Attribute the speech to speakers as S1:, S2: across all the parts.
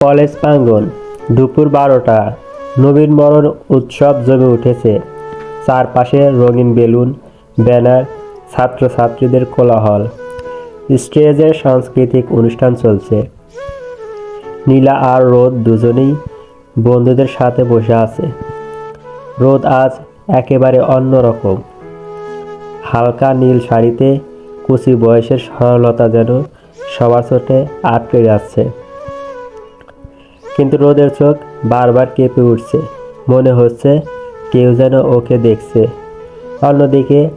S1: College প্রাঙ্গণ, দুপুর বারোটা। নবীন বরণ উৎসব জমে উঠেছে। চারপাশে রঙিন বেলুন, ব্যানার, ছাত্রছাত্রীদের কোলাহল। স্টেজে সাংস্কৃতিক অনুষ্ঠান চলছে। নীলা আর রোদ দুজনেই বন্ধুদের সাথে বসে আছে। রোদ আজ একেবারে অন্যরকম হালকা নীল শাড়িতে কুচি বয়সের সরলতা যেন সবার চোটে আটকে যাচ্ছে। কিন্তু রোদের চোখ বারবার কেঁপে উঠছে। মনে হচ্ছে কেউ যেন ওকে দেখছে। অন্যদিকে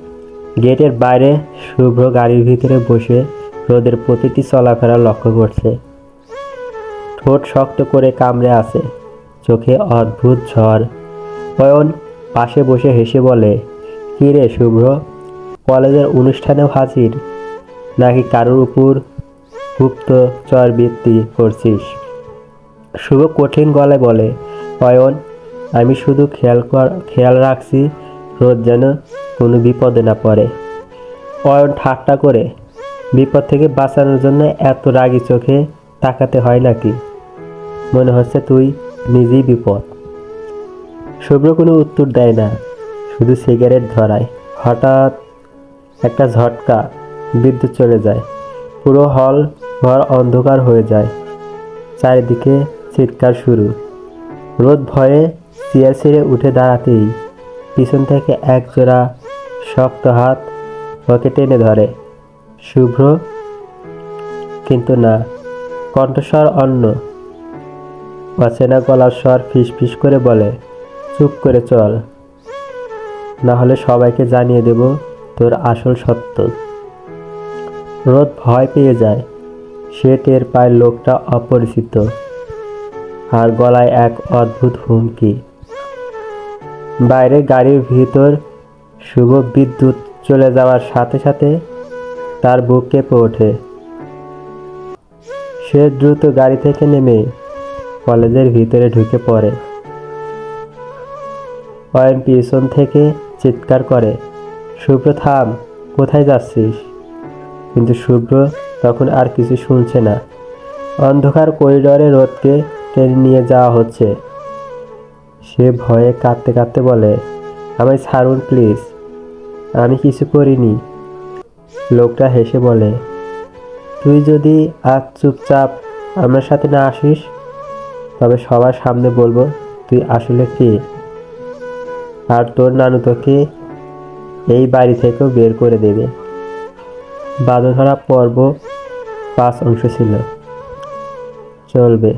S1: গেটের বাইরে শুভ্র গাড়ির ভিতরে বসে রোদের প্রতিটি চলাফেরা লক্ষ্য করছে। ঠোঁট শক্ত করে কামড়ে আছে। চোখে অদ্ভুত ঝড়। অয়ন পাশে বসে হেসে বলে, কী রে শুভ্র, কলেজের অনুষ্ঠানেও হাজির? নাকি কারোর উপর গুপ্ত চরবৃত্তি করছিস? শুভ কঠিন গলায় বলে অয়ন আমি শুধু খেয়াল খেয়াল রাখছি, রোদ যেন কোনো বিপদে না পড়ে। অয়ন ঠাট্টা করে, বিপদ থেকে বাঁচানোর জন্য এত রাগি চোখে তাকাতে হয় নাকি? মনে হচ্ছে তুই নিজেই বিপদ। শুভ্র কোনো উত্তর দেয় না, শুধু সিগারেট ধরায়। হঠাৎ একটা ঝটকা, বিদ্যুৎ চলে যায়। পুরো হল ঘর অন্ধকার হয়ে যায়। চারিদিকে চিৎকার শুরু। রোদ ভয়ে চেয়ার ছেড়ে উঠে দাঁড়াতেই পিছন থেকে এক জোড়া শক্ত হাত ওকে টেনে ধরে। শুভ্র কিন্তু না, কণ্ঠস্বর অন্য। অচেনা গলার স্বর ফিস ফিস করে বলে, চুপ করে চল। না হলে সবাইকে জানিয়ে দেব তোর আসল সত্য। রোদ ভয় পেয়ে যায়। সে টের পায় লোকটা অপরিচিত। আর গলায় এক অদ্ভুত হুমকি। বাইরে গাড়ির ভিতর শুভ বিদ্যুৎ চলে যাওয়ার সাথে সাথে তার বুক কেঁপে ওঠে। সে দ্রুত গাড়ি থেকে নেমে কলেজের ভিতরে ঢুকে পড়ে। অয়ন পিছন থেকে চিৎকার করে শুভ্র থাম, কোথায় যাচ্ছিস? কিন্তু শুভ্র তখন আর কিছু শুনছে না। অন্ধকার করিডরে রোদকে টেনে নিয়ে যাওয়া হচ্ছে। সে ভয়ে কাঁদতে কাঁদতে বলে, আমায় ছাড়ুন প্লিজ। আমি কিছু করিনি। লোকটা হেসে বলে, তুই যদি আজ চুপচাপ আমার সাথে না আসিস, তবে সবার সামনে বলব তুই আসলে কে? আর তোর নানু তোকে এই বাড়ি থেকেও বের করে দেবে। বাঁধন ধরা পর্ব পাঁচ অংশ ছিল। চলবে।